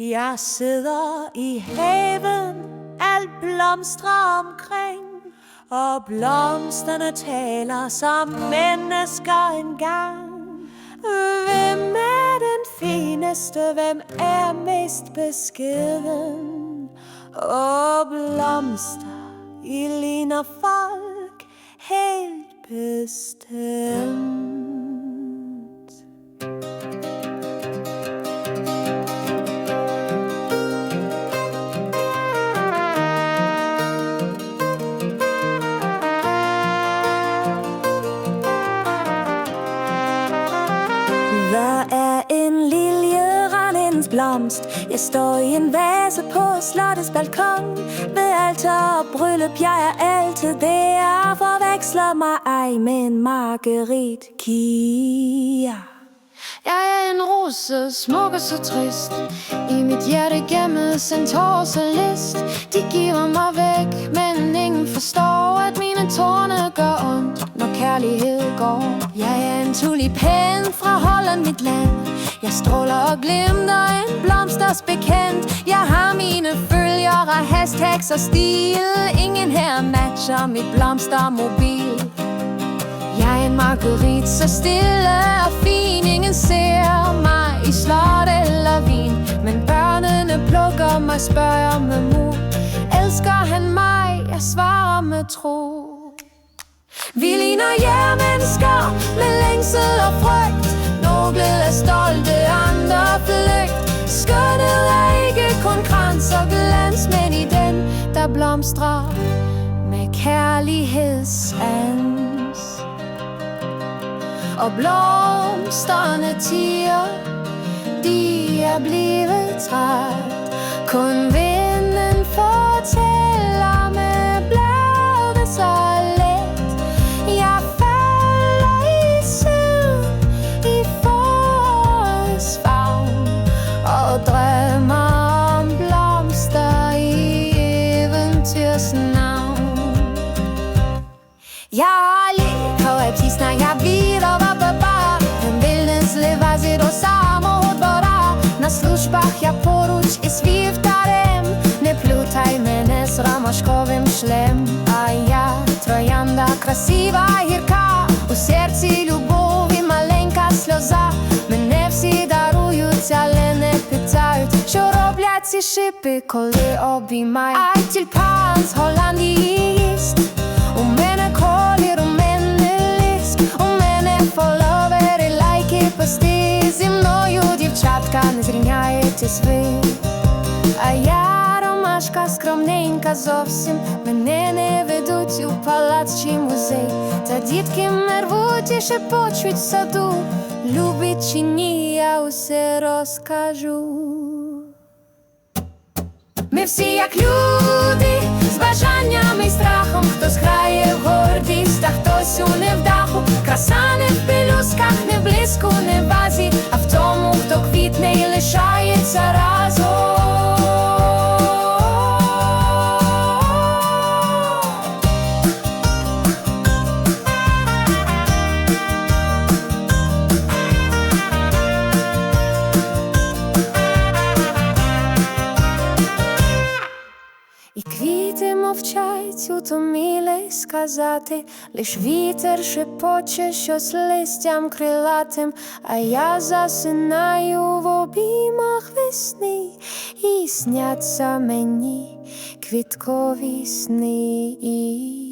Jeg sidder i haven, alt blomstrer omkring, og blomsterne taler som mennesker engang. Hvem er den fineste, hvem er mest beskeden? Og blomster, I ligner folk helt bestemt. Randens blomst? Jeg står i en vase på slottets balkon. Ved alter og bryllup, jeg er altid der. Forveksler mig ej med en margerit kia. Jeg er en rose, smuk og så trist. I mit hjerte gemmes en tår så list. De giver mig væk, men ingen forstår At mine tårne gør ondt, når kærlighed går Jeg er en tulipan fra Holland, mit land. Jeg stråler og glimter en blomsters bekendt. Jeg har mine følgere, hashtags og stil. Ingen her matcher mit blomstermobil. Jeg er en marguerite, så stille og fin. Ingen ser mig i slot eller vin. Men børnene plukker mig, spørger med mu Elsker han mig? Jeg svarer med tro. Vi ligner mennesker med længsel og frygt. Der blomstrer med kærlighedsans og blomsterne tiger De er blevet træt. Kun vinden fortæller. Ja, легкая птична, я вірова баба Вільне зливази до самого двора. На службах я поруч із вівтарем. Не плютай мене з ромашковим шлем. А я троянда красива гірка. У серці любові маленька сльоза. Мене всі дарують, але не питають Що роблять ці шипи, коли обіймають. Ай, тюльпан з Голландії їсть скромненька зовсім. Мене не ведуть у палац чи музей. Та дітки мервуть і шепочуть в саду. Любить чи ні, я усе розкажу. Ми всі як люди, з бажанням і страхом, хто грає гордість, мовчать, утоміли сказати, лиш вітер шепоче щось листям крилатим, а я засинаю в обіймах весни, і сняться мені квіткові сни.